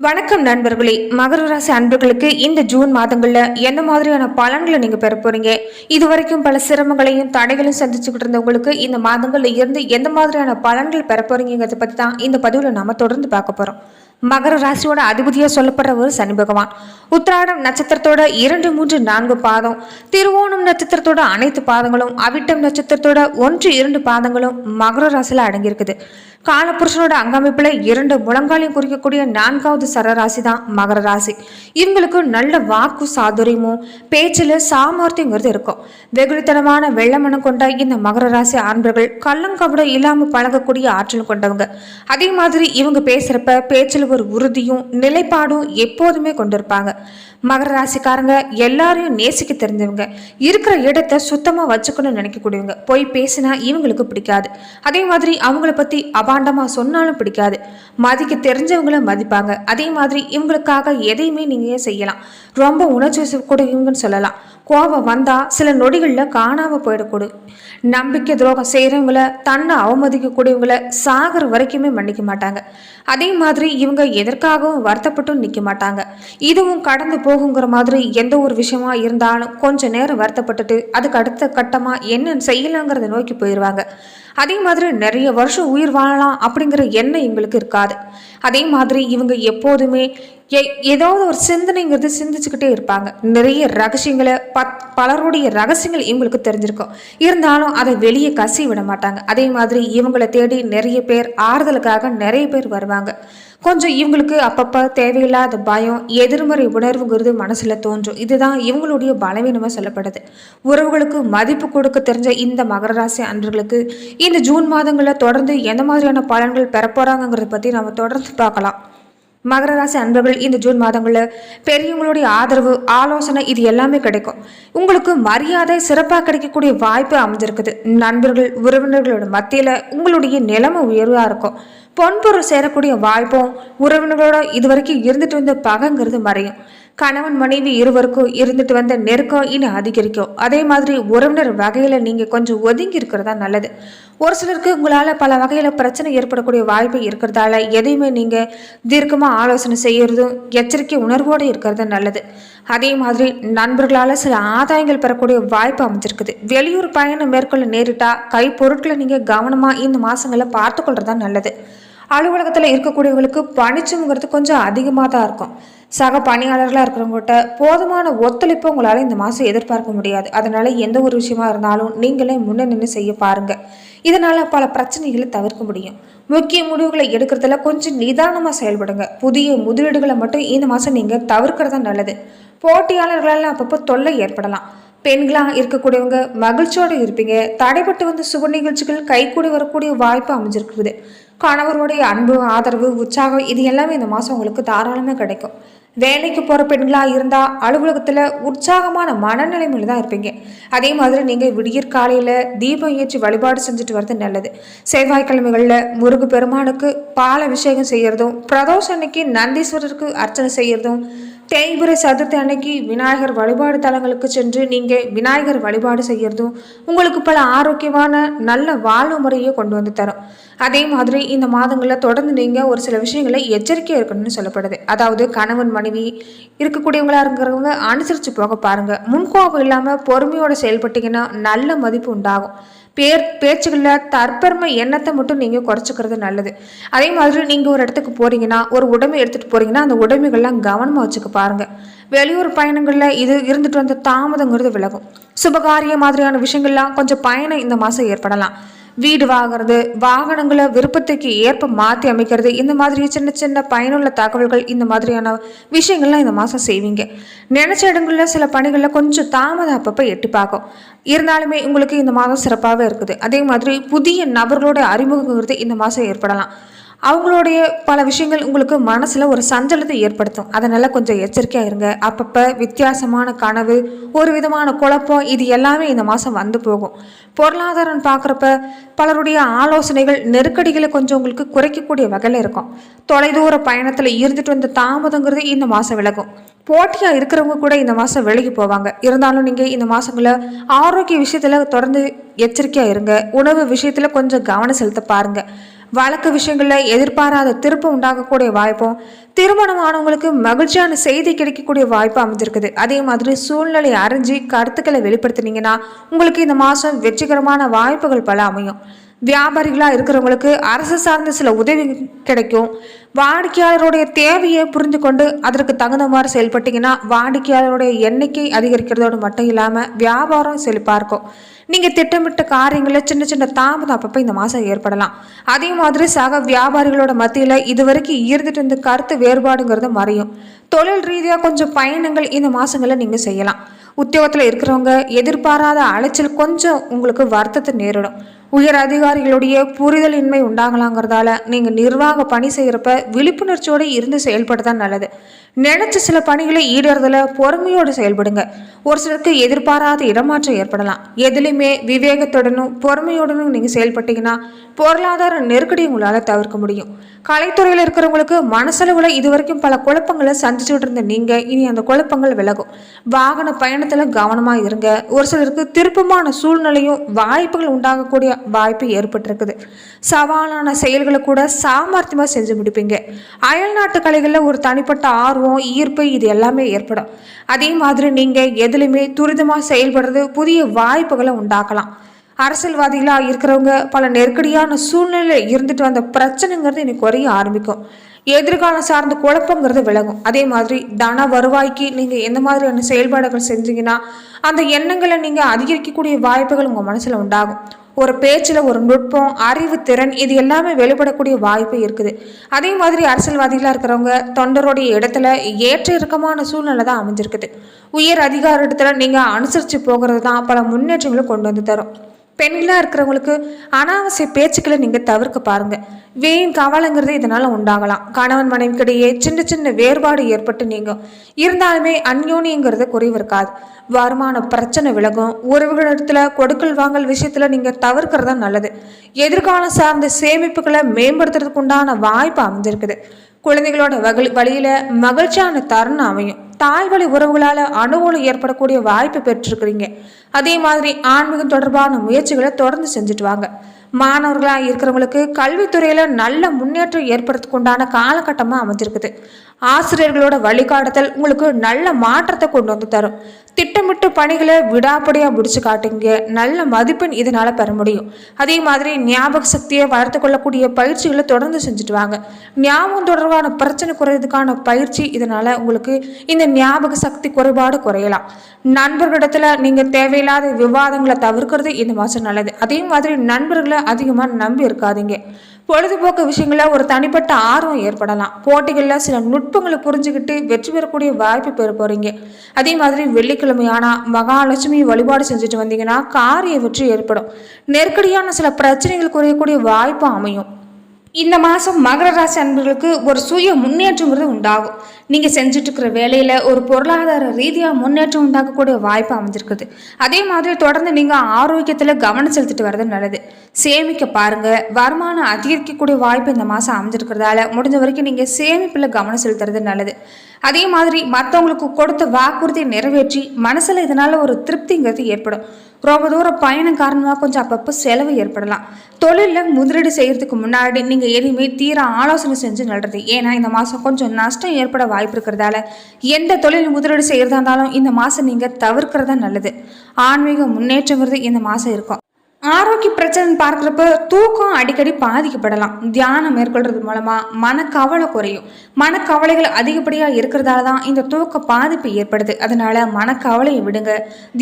வணக்கம் நண்பர்களே. மகர ராசி அன்பர்களுக்கு இந்த ஜூன் மாதங்களில் எந்த மாதிரியான பலன்களை நீங்கள் பெற போறீங்க? இது வரைக்கும் பல சிரமங்களையும் தடைகளையும் சந்திச்சுக்கிட்டு இருந்தவங்களுக்கு இந்த மாதங்களில் இருந்து எந்த மாதிரியான பலன்கள் பெற போறீங்கிறத பற்றி தான் இந்த பதிவில் நாம தொடர்ந்து பார்க்க போகிறோம் மகர ராசியோட அதிபதியாக சொல்லப்படுற ஒரு சனி பகவான். உத்திராடம் நட்சத்திரத்தோட இரண்டு மூன்று நான்கு பாதம். திருவோணம் நட்சத்திரத்தோட அனைத்து பாதங்களும் அவிட்டம் நட்சத்திரத்தோட ஒன்று இரண்டு பாதங்களும் மகர ராசியில் அடங்கியிருக்குது. காலபுருஷனோட அங்கமைப்பில் இரண்டு முழங்காலையும் குறிக்கக்கூடிய நான்காவது சரராசி தான் மகர ராசி. இவங்களுக்கு நல்ல வாக்கு சாதுரியமும் பேச்சில் சாமர்த்தியங்கிறது இருக்கும். வெகுளித்தனமான வெள்ளமனம் கொண்ட இந்த மகர ராசி ஆண்பர்கள் கள்ளங்கபடம் இல்லாமல் பழகக்கூடிய ஆற்றல் கொண்டவங்க. அதே மாதிரி இவங்க பேசுகிறப்ப பேச்சில் ஒரு உறுதியும் நிலைப்பாடும் எப்போதுமே கொண்டிருப்பாங்க. மகர ராசிக்காரங்க எல்லாரையும் நேசிக்க தெரிஞ்சவங்க. இருக்கிற இடத்த சுத்தமாக வச்சுக்கணும்னு நினைக்கக்கூடியவங்க. போய் பேசினா இவங்களுக்கு பிடிக்காது. அதே மாதிரி அவங்கள பற்றி அபாண்டமாக சொன்னாலும் பிடிக்காது. மதிக்க தெரிஞ்சவங்கள மதிப்பாங்க. அதே மாதிரி இவங்களுக்காக எதையுமே நீங்கள் செய்யலாம். ரொம்ப உணர்ச்சி கொடுங்கன்னு சொல்லலாம். கோபம் வந்தால் சில நொடிகளில் காணாமல் போயிடக்கூடும் நம்பிக்கை துரோகம் செய்கிறவங்கள தன்னை அவமதிக்கக்கூடியவங்கள சாகிற வரைக்குமே மன்னிக்க மாட்டாங்க. அதே மாதிரி இவங்க எதற்காகவும் வருத்தப்பட்டும் நிற்க மாட்டாங்க. இதுவும் கடந்து போகுங்கிற மாதிரி எந்த ஒரு விஷயமா இருந்தாலும் கொஞ்ச நேரம் வருத்தப்பட்டுட்டு அதுக்கு அடுத்த கட்டமாக என்ன செய்யலாங்கிறத நோக்கி போயிடுவாங்க அதே மாதிரி நிறைய வருஷம் உயிர் வாழலாம் அப்படிங்கிற எண்ணம் இவங்களுக்கு இருக்காது. அதே மாதிரி இவங்க எப்போதுமே ஏதாவது ஒரு சிந்தனைங்கிறது சிந்திச்சுக்கிட்டே இருப்பாங்க. நிறைய ரகசியங்களை பத் பலருடைய ரகசியங்கள் இவங்களுக்கு தெரிஞ்சிருக்கும். இருந்தாலும் அதை வெளியே கசி விட மாட்டாங்க. அதே மாதிரி இவங்களை தேடி நிறைய பேர் ஆறுதலுக்காக நிறைய பேர் வருவாங்க. கொஞ்சம் இவங்களுக்கு அப்பப்போ தேவையில்லாத பயம் எதிர்மறை உணர்வுங்கிறது மனசில் தோன்றும். இதுதான் இவங்களுடைய பலவீனமாக சொல்லப்படுது. உறவுகளுக்கு மதிப்பு கொடுக்க தெரிஞ்ச இந்த மகர ராசி அன்பர்களுக்கு இந்த ஜூன் மாதங்களில் தொடர்ந்து எந்த மாதிரியான பலன்கள் பெறப்போகிறாங்கிறத பற்றி நம்ம தொடர்ந்து பார்க்கலாம். மகர ராசி அன்பர்கள் இந்த ஜூன் மாதங்களில் பெரியவங்களுடைய ஆதரவு ஆலோசனை இது எல்லாமே கிடைக்கும். உங்களுக்கு மரியாதை சிறப்பாக கிடைக்கக்கூடிய வாய்ப்பு அமைஞ்சிருக்குது. நண்பர்கள் உறவினர்களோட மத்தியில் உங்களுடைய நிலைமை உயர்வாக இருக்கும். பொன்பொருள் சேரக்கூடிய வாய்ப்பும் உறவினர்களோட இது வரைக்கும் இருந்துட்டு வந்த பகைங்கிறது மறையும். கணவன் மனைவி இருவருக்கும் இருந்துட்டு வந்த நெருக்கம் இனி அதிகரிக்கும். அதே மாதிரி உறவினர் வகையில் நீங்கள் கொஞ்சம் ஒதுங்கி இருக்கிறதா நல்லது. ஒரு சிலருக்கு உங்களால் பல வகையில் பிரச்சனை ஏற்படக்கூடிய வாய்ப்பு இருக்கிறதால எதையுமே நீங்கள் தீர்க்கமாக ஆலோசனை செய்யறதும் எச்சரிக்கை உணர்வோடு இருக்கிறது நல்லது. அதே மாதிரி நண்பர்களால் சில ஆதாயங்கள் பெறக்கூடிய வாய்ப்பு அமைஞ்சிருக்குது. வெளியூர் பயணம் மேற்கொள்ள நேரிட்டா கை பொருட்களை நீங்கள் கவனமாக இந்த மாதங்களில் பார்த்துக்கொள்றதா நல்லது. அலுவலகத்தில் இருக்கக்கூடியவங்களுக்கு பணிச்சுங்கிறது கொஞ்சம் அதிகமாக தான் இருக்கும். சக பணியாளர்களாக இருக்கிறவங்ககிட்ட போதுமான ஒத்துழைப்பு உங்களால் இந்த மாதம் எதிர்பார்க்க முடியாது. அதனால் எந்த ஒரு விஷயமா இருந்தாலும் நீங்களே முன்ன நின்று செய்ய பாருங்கள் இதனால் பல பிரச்சனைகளை தவிர்க்க முடியும். முக்கிய முடிவுகளை எடுக்கிறதுல கொஞ்சம் நிதானமாக செயல்படுங்க. புதிய முதலீடுகளை மட்டும் இந்த மாதம் நீங்கள் தவிர்க்கிறது நல்லது. போட்டியாளர்களால் அப்பப்போ தொல்லை ஏற்படலாம். பெண்களாக இருக்கக்கூடியவங்க மகிழ்ச்சியோடு இருப்பீங்க. தடைப்பட்டு வந்த சுப நிகழ்ச்சிகள் கைகூடி வரக்கூடிய வாய்ப்பு அமைஞ்சிருக்குது. கணவருடைய அன்பு ஆதரவு உற்சாகம் இது எல்லாமே இந்த மாதம் உங்களுக்கு தாராளமாக கிடைக்கும். வேலைக்கு போகிற பெண்களாக இருந்தால் அலுவலகத்தில் உற்சாகமான மனநிலைமையில் தான் இருப்பீங்க. அதே மாதிரி நீங்கள் விடியற் காலையில் தீபம் ஏற்றி வழிபாடு செஞ்சுட்டு வர்றது நல்லது. செவ்வாய்க்கிழமைகளில் முருகு பெருமானுக்கு பால் அபிஷேகம் செய்கிறதும் பிரதோஷ அன்னைக்கு நந்தீஸ்வரருக்கு அர்ச்சனை செய்கிறதும் தேய்பிரை சதுர்த்தி அன்னைக்கு விநாயகர் வழிபாடு தலங்களுக்கு சென்று நீங்கள் விநாயகர் வழிபாடு செய்கிறதும் உங்களுக்கு பல ஆரோக்கியமான நல்ல வாழ்வு முறையை கொண்டு வந்து தரும். அதே மாதிரி இந்த மாதங்களில் தொடர்ந்து நீங்கள் ஒரு சில விஷயங்களை எச்சரிக்கையாக இருக்கணும்னு சொல்லப்படுது. அதாவது கணவன் மனைவி இருக்கக்கூடியவங்களா இருக்கிறவங்க அனுசரித்து போக பாருங்கள் முன்கோபம் இல்லாமல் பொறுமையோடு செயல்பட்டீங்கன்னா நல்ல மதிப்பு உண்டாகும். பேர் பேச்சுகளில் தற்பெருமை எண்ணத்தை மட்டும் நீங்கள் குறைச்சிக்கிறது நல்லது. அதே மாதிரி நீங்கள் ஒரு இடத்துக்கு போகிறீங்கன்னா ஒரு உடைமை எடுத்துகிட்டு போகிறீங்கன்னா அந்த உடைமைகள்லாம் கவனமாக வச்சுக்க பாருங்கள் வெளியூர் பயணங்களில் இது இருந்துட்டு வந்த தாமதங்கிறது விலகும். சுபகாரிய மாதிரியான விஷயங்கள்லாம் கொஞ்சம் பயணம் இந்த மாதம் ஏற்படலாம். வீடு வாங்குறது வாகனங்களை விருப்பத்துக்கு ஏற்ப மாற்றி அமைக்கிறது இந்த மாதிரி சின்ன சின்ன பயனுள்ள தகவல்கள் இந்த மாதிரியான விஷயங்கள்லாம் இந்த மாதம் செய்வீங்க. நினச்ச இடங்களில் சில பணிகளில் கொஞ்சம் தாமதம் அப்பப்போ எட்டி பார்க்கும். இருந்தாலுமே உங்களுக்கு இந்த மாதம் சிறப்பாகவே இருக்குது. அதே மாதிரி புதிய நபர்களோட அறிமுகங்கிறது இந்த மாதம் ஏற்படலாம். அவங்களுடைய பல விஷயங்கள் உங்களுக்கு மனசில் ஒரு சஞ்சலத்தை ஏற்படுத்தும். அதனால் கொஞ்சம் எச்சரிக்கையாக இருங்க. அப்பப்போ வித்தியாசமான கனவு ஒரு விதமான குழப்பம் இது எல்லாமே இந்த மாதம் வந்து போகும். பொருளாதாரம் பார்க்குறப்ப பலருடைய ஆலோசனைகள் நெருக்கடிகளை கொஞ்சம் உங்களுக்கு குறைக்கக்கூடிய வகையில் இருக்கும். தொலைதூர பயணத்தில் இருந்துட்டு வந்த தாமதங்கிறது இந்த மாதம் விலகும். போட்டியாக இருக்கிறவங்க கூட இந்த மாதம் விலகி போவாங்க. இருந்தாலும் நீங்கள் இந்த மாதங்களில் ஆரோக்கிய விஷயத்தில் தொடர்ந்து எச்சரிக்கையாக இருங்க. உணவு விஷயத்தில் கொஞ்சம் கவனம் செலுத்த பாருங்கள் வழக்கு விஷயங்களில் எதிர்பாராத திருப்பம் உண்டாகக்கூடிய வாய்ப்பும் திருமணம் ஆனவங்களுக்கு மகிழ்ச்சியான செய்தி கிடைக்கக்கூடிய வாய்ப்பு அமைஞ்சிருக்குது. அதே மாதிரி சூழ்நிலை அறிஞ்சு கருத்துக்களை வெளிப்படுத்தினீங்கன்னா உங்களுக்கு இந்த மாதம் வெற்றிகரமான வாய்ப்புகள் பல அமையும். வியாபாரிகளாக இருக்கிறவங்களுக்கு அரசு சார்ந்த சில உதவி கிடைக்கும். வாடிக்கையாளருடைய தேவையை புரிந்து கொண்டு அதற்கு தகுந்த மாதிரி செயல்பட்டீங்கன்னா வாடிக்கையாளருடைய எண்ணிக்கை அதிகரிக்கிறதோடு மட்டும் இல்லாமல் வியாபாரம் செழிப்பாக இருக்கும் நீங்கள் திட்டமிட்ட காரியங்களில் சின்ன சின்ன தாமதம் அப்பப்போ இந்த மாதம் ஏற்படலாம். அதே மாதிரி சக வியாபாரிகளோட மத்தியில் இதுவரைக்கும் இருந்துட்டு இருந்த கருத்து வேறுபாடுங்கிறது மறையும். தொழில் ரீதியாக கொஞ்சம் பயணங்கள் இந்த மாதங்களில் நீங்கள் செய்யலாம். உத்தியோகத்தில் இருக்கிறவங்க எதிர்பாராத அலைச்சல் கொஞ்சம் உங்களுக்கு வருத்தத்தை நேரிடும். உயர் அதிகாரிகளுடைய புரிதலின்மை உண்டாகலாங்கிறதால நீங்கள் நிர்வாக பணி செய்கிறப்ப விழிப்புணர்ச்சியோடு இருந்து செயல்படுதான் நல்லது. நினைச்ச சில பணிகளை ஈடுறதுல பொறுமையோடு செயல்படுங்க. ஒரு சிலருக்கு எதிர்பாராத இடமாற்றம் ஏற்படலாம். எதுலையுமே விவேகத்துடனும் பொறுமையோடனும் நீங்கள் செயல்பட்டீங்கன்னா பொருளாதார நெருக்கடி உங்களால் தவிர்க்க முடியும். கலைத்துறையில் இருக்கிறவங்களுக்கு மனசளவில் இது வரைக்கும் பல குழப்பங்களை சந்திச்சுட்டு இருந்த நீங்கள் இனி அந்த குழப்பங்கள் விலகும். வாகன பயணத்தில் கவனமாக இருங்க. ஒரு சிலருக்கு திருப்பமான சூழ்நிலையும் வாய்ப்புகள் உண்டாகக்கூடிய வாய்ப்பு ஏற்பட்டிருக்குது. சவாலான செயல்களை கூட சாமர்த்தியமாக செஞ்சு முடிப்பீங்க. அயல்நாட்டு கலைகளில் ஒரு தனிப்பட்ட ஆர்வம் ஈர்ப்பு இது எல்லாமே ஏற்படும். அதே மாதிரி நீங்கள் எதுலையுமே துரிதமாக செயல்படுறது புதிய வாய்ப்புகளை உண்டாக்கலாம். அரசியல்வாதிகளாக இருக்கிறவங்க பல நெருக்கடியான சூழ்நிலையில் இருந்துட்டு வந்த பிரச்சனைங்கிறது இன்னைக்கு குறைய ஆரம்பிக்கும். எதிர்காலம் சார்ந்த குழப்பங்கிறது விலகும். அதே மாதிரி தன வருவாய்க்கு நீங்கள் எந்த மாதிரியான செயல்பாடுகள் செஞ்சீங்கன்னா அந்த எண்ணங்களை நீங்கள் அதிகரிக்கக்கூடிய வாய்ப்புகள் உங்கள் மனசில் உண்டாகும். ஒரு பேச்சில் ஒரு நுட்பம் அறிவு திறன் இது எல்லாமே வெளிப்படக்கூடிய வாய்ப்பு இருக்குது. அதே மாதிரி அரசியல்வாதிகளாக இருக்கிறவங்க தொண்டருடைய இடத்துல ஏற்ற இறக்கமான சூழ்நிலை தான் அமைஞ்சிருக்குது. உயர் அதிகார இடத்துல நீங்கள் அனுசரித்து போகிறது தான் பல முன்னேற்றங்களை கொண்டு வந்து தரும். பெண்களாக இருக்கிறவங்களுக்கு அனாவசிய பேச்சுக்களை நீங்கள் தவிர்க்க பாருங்கள் வீண் கவலைங்கிறது இதனால் உண்டாகலாம். கணவன் மனைவிக்கிடையே சின்ன சின்ன வேறுபாடு ஏற்பட்டு நீங்கும். இருந்தாலுமே அந்யோனிங்கிறது குறைவு இருக்காது வருமான பிரச்சனை விலகும். உறவுகளிடத்தில் கொடுக்கல் வாங்கல் விஷயத்தில் நீங்கள் தவிர்க்கிறது நல்லது. எதிர்காலம் சார்ந்த சேமிப்புகளை மேம்படுத்துறதுக்கு உண்டான வாய்ப்பு அமைஞ்சிருக்குது. குழந்தைகளோட வகி வழியில் மகிழ்ச்சியான தருணம் அமையும். தாய்வழி உறவுகளால் அனுகூலம் ஏற்படக்கூடிய வாய்ப்பு பெற்றிருக்கிறீங்க. அதே மாதிரி ஆன்மீகம் தொடர்பான முயற்சிகளை தொடர்ந்து செஞ்சுட்டு வாங்க மாணவர்களாக இருக்கிறவங்களுக்கு கல்வித்துறையில் நல்ல முன்னேற்றம் ஏற்படுறதுக்கு உண்டான காலகட்டமாக அமைஞ்சிருக்குது. ஆசிரியர்களோட வழிகாட்டுதல் உங்களுக்கு நல்ல மாற்றத்தை கொண்டு வந்து தரும். திட்டமிட்டு பணிகளை விடாப்படியாக முடிச்சு காட்டுங்க. நல்ல மதிப்பெண் இதனால் பெற முடியும். அதே மாதிரி ஞாபக சக்தியை வளர்த்து கொள்ளக்கூடிய பயிற்சிகளை தொடர்ந்து செஞ்சுட்டு வாங்க. ஞாபகம் தொடர்பான பிரச்சனை குறையிறதுக்கான பயிற்சி இதனால் உங்களுக்கு இந்த ஞாபக சக்தி குறைபாடு குறையலாம். நண்பர்களிடத்துல நீங்கள் தேவையில்லாத விவாதங்களை தவிர்க்கிறது இந்த மாதம் நல்லது. அதே மாதிரி நண்பர்களை அதிகமாக நம்பி இருக்காதீங்க. பொழுதுபோக்கு விஷயங்களில் ஒரு தனிப்பட்ட ஆர்வம் ஏற்படலாம். போட்டிகளில் சில நுட்பங்களை புரிஞ்சுக்கிட்டு வெற்றி பெறக்கூடிய வாய்ப்பு பெற போகிறீங்க அதே மாதிரி வெள்ளிக்கிழமையானா மகாலட்சுமி வழிபாடு செஞ்சுட்டு வந்தீங்கன்னா காரிய வெற்றி ஏற்படும். நெருக்கடியான சில பிரச்சனைகள் குறையக்கூடிய வாய்ப்பு அமையும். இந்த மாதம் மகர ராசி அன்பர்களுக்கு ஒரு சுய முன்னேற்றங்கிறது உண்டாகும். நீங்கள் செஞ்சுட்டு இருக்கிற வேலையில் ஒரு பொருளாதார ரீதியாக முன்னேற்றம் உண்டாக்கக்கூடிய வாய்ப்பு அமைஞ்சிருக்குது. அதே மாதிரி தொடர்ந்து நீங்கள் ஆரோக்கியத்தில் கவனம் செலுத்திட்டு வர்றது நல்லது. சேமிக்க பாருங்கள் வருமானம் அதிகரிக்கக்கூடிய வாய்ப்பு இந்த மாதம் அமைஞ்சிருக்கிறதால முடிஞ்ச வரைக்கும் நீங்கள் சேமிப்பில் கவனம் செலுத்துறது நல்லது. அதே மாதிரி மற்றவங்களுக்கு கொடுத்த வாக்குறுதியை நிறைவேற்றி மனசில் இதனால் ஒரு திருப்திங்கிறது ஏற்படும். ரொம்ப தூரம் பயணம் காரணமாக கொஞ்சம் அப்பப்போ செலவு ஏற்படலாம். தொழிலில் முதலீடு செய்கிறதுக்கு முன்னாடி நீங்கள் எதுவுமே தீர ஆலோசனை செஞ்சு நடுறது ஏன்னா இந்த மாதம் கொஞ்சம் நஷ்டம் ஏற்பட வாய்ப்பு இருக்கிறதால எந்த தொழில் முதலீடு செய்கிறதா இருந்தாலும் இந்த மாதம் நீங்கள் தவிர்க்கிறதா நல்லது. ஆன்மீக முன்னேற்றங்கிறது இந்த மாதம் இருக்கும். ஆரோக்கிய பிரச்சனை பார்க்குறப்ப தூக்கம் அடிக்கடி பாதிக்கப்படலாம். தியானம் மேற்கொள்றது மூலமாக மனக்கவலை குறையும். மனக்கவலைகள் அதிகப்படியாக இருக்கிறதால தான் இந்த தூக்க பாதிப்பு ஏற்படுது. அதனால் மனக்கவலையை விடுங்க.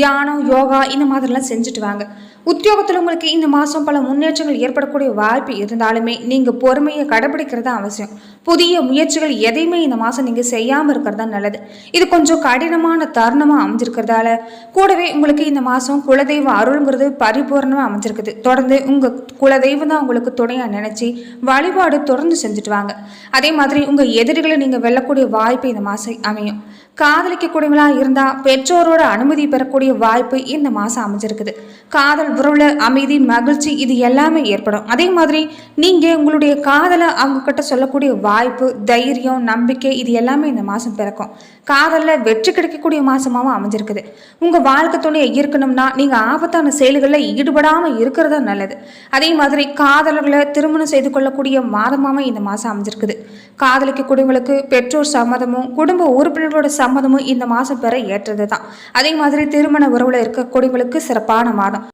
தியானம் யோகா இந்த மாதிரிலாம் செஞ்சுட்டு வாங்க. உத்தியோகத்தில் உங்களுக்கு இந்த மாதம் பல முன்னேற்றங்கள் ஏற்படக்கூடிய வாய்ப்பு இருந்தாலுமே நீங்கள் பொறுமையை கடைபிடிக்கிறது அவசியம். புதிய முயற்சிகள் எதையுமே இந்த மாதம் நீங்கள் செய்யாமல் இருக்கிறதா நல்லது. இது கொஞ்சம் கடினமான தருணமாக அமைஞ்சிருக்கிறதால கூடவே உங்களுக்கு இந்த மாதம் குலதெய்வ அருள்ங்கிறது பரிபூர்ணமாக அமைஞ்சிருக்குது. தொடர்ந்து உங்கள் குலதெய்வம் தான் உங்களுக்கு துணையாக நினச்சி வழிபாடு தொடர்ந்து செஞ்சுட்டு வாங்க. அதே மாதிரி உங்கள் எதிரிகளை நீங்கள் வெல்லக்கூடிய வாய்ப்பு இந்த மாதம் அமையும். காதலிக்கக்கூடியவங்களா இருந்தால் பெற்றோரோட அனுமதி பெறக்கூடிய வாய்ப்பு இந்த மாதம் அமைஞ்சிருக்குது. காதல் உறவுல அமைதி மகிழ்ச்சி இது எல்லாமே ஏற்படும். அதே மாதிரி நீங்க உங்களுடைய காதலை அவங்க கிட்ட சொல்லக்கூடிய வாய்ப்பு தைரியம் நம்பிக்கை இது எல்லாமே இந்த மாசம் பிறக்கும். காதலில் வெற்றி கிடைக்கக்கூடிய மாசமாகவும் அமைஞ்சிருக்குது. உங்க வாழ்க்கை துணையை இருக்கணும்னா நீங்க ஆபத்தான செயல்களில் ஈடுபடாம இருக்கிறது நல்லது. அதே மாதிரி காதலர்களை திருமணம் செய்து கொள்ளக்கூடிய மாதமாகவும் இந்த மாசம் அமைஞ்சிருக்குது. காதலிக்கக்கூடியவங்களுக்கு பெற்றோர் சம்மதமும் குடும்ப உறுப்பினர்களோட சம்மதமும் இந்த மாதம் பெற ஏற்றது தான் அதே மாதிரி திருமண உறவுல இருக்கக்கூடியவங்களுக்கு சிறப்பான மாதம்.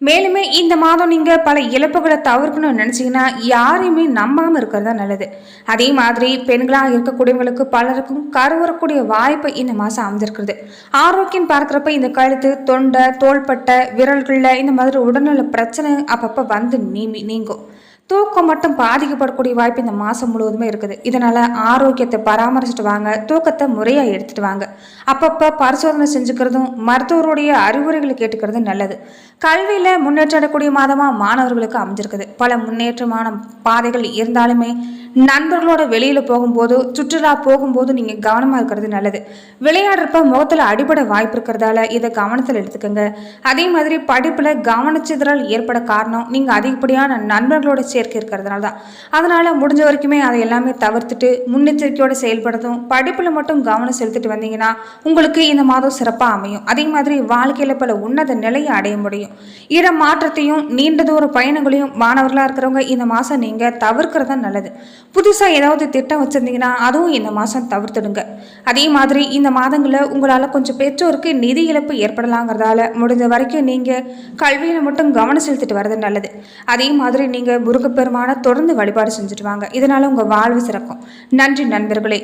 மேலுமே இந்த மாதம் நீங்க பல இழப்புகளை தவிர்க்கணும்னு நினைச்சீங்கன்னா யாரையுமே நம்பாம இருக்கிறது தான் நல்லது. அதே மாதிரி பெண்களாக இருக்கக்கூடியவங்களுக்கு பலருக்கும் கருவரக்கூடிய வாய்ப்பு இந்த மாசம் அமைஞ்சிருக்கிறது. ஆரோக்கியம் பார்க்குறப்ப இந்த கழுத்து தொண்டை தோள்பட்டை விரல்களில் இந்த மாதிரி உடல்நல பிரச்சனை அப்பப்போ வந்து நீமி நீங்கும். தூக்கம் மட்டும் பாதிக்கப்படக்கூடிய வாய்ப்பு இந்த மாதம் முழுவதுமே இருக்குது. இதனால் ஆரோக்கியத்தை பராமரிச்சுட்டு வாங்க தூக்கத்தை முறையாக எடுத்துட்டு வாங்க. அப்பப்போ பரிசோதனை செஞ்சுக்கிறதும் மருத்துவருடைய அறிவுரைகளை கேட்டுக்கிறதும் நல்லது. கல்வியில் முன்னேற்றம் அடையக்கூடிய மாதமாக மாணவர்களுக்கு அமைஞ்சிருக்குது. பல முன்னேற்றமான பாதைகள் இருந்தாலுமே நண்பர்களோட வெளியில் போகும்போது சுற்றுலா போகும்போது நீங்கள் கவனமாக இருக்கிறது நல்லது. விளையாடுறப்ப முகத்தில் அடிபட வாய்ப்பு இருக்கிறதால இதை கவனத்தில் எடுத்துக்கோங்க. அதே மாதிரி படிப்பில் கவனிச்சதால் ஏற்பட காரணம் நீங்கள் அதிகப்படியான நண்பர்களோட சேர்க்கை இருக்கிறதுனால தான். அதனால் முடிஞ்ச வரைக்குமே அதை எல்லாமே தவிர்த்துட்டு முன்னெச்சரிக்கையோடு செயல்படுறதும் படிப்பில் மட்டும் கவனம் செலுத்திட்டு வந்தீங்கன்னா உங்களுக்கு இந்த மாதம் சிறப்பாக அமையும். அதே மாதிரி வாழ்க்கையில் பல உன்னத நிலையை அடைய முடியும். முடியும். இட மாற்றத்தையும் நீண்ட தூர பயணங்களையும் மாணவர்களாக இருக்கிறவங்க இந்த மாதம் நீங்கள் தவிர்க்கிறது தான் நல்லது. புதுசாக ஏதாவது திட்டம் வச்சுருந்தீங்கன்னா அதுவும் இந்த மாதம் தவிர்த்துடுங்க. அதே மாதிரி இந்த மாதங்களில் உங்களால் கொஞ்சம் பெற்றோருக்கு நிதி இழப்பு ஏற்படலாங்கிறதால முடிஞ்ச வரைக்கும் நீங்கள் கல்வியில் மட்டும் கவனம் செலுத்திட்டு வர்றது நல்லது. அதே மாதிரி நீங்கள் முருகப்பெருமான தொடர்ந்து வழிபாடு செஞ்சுட்டு வாங்க. இதனால் உங்கள் வாழ்வு சிறக்கும். நன்றி நண்பர்களே.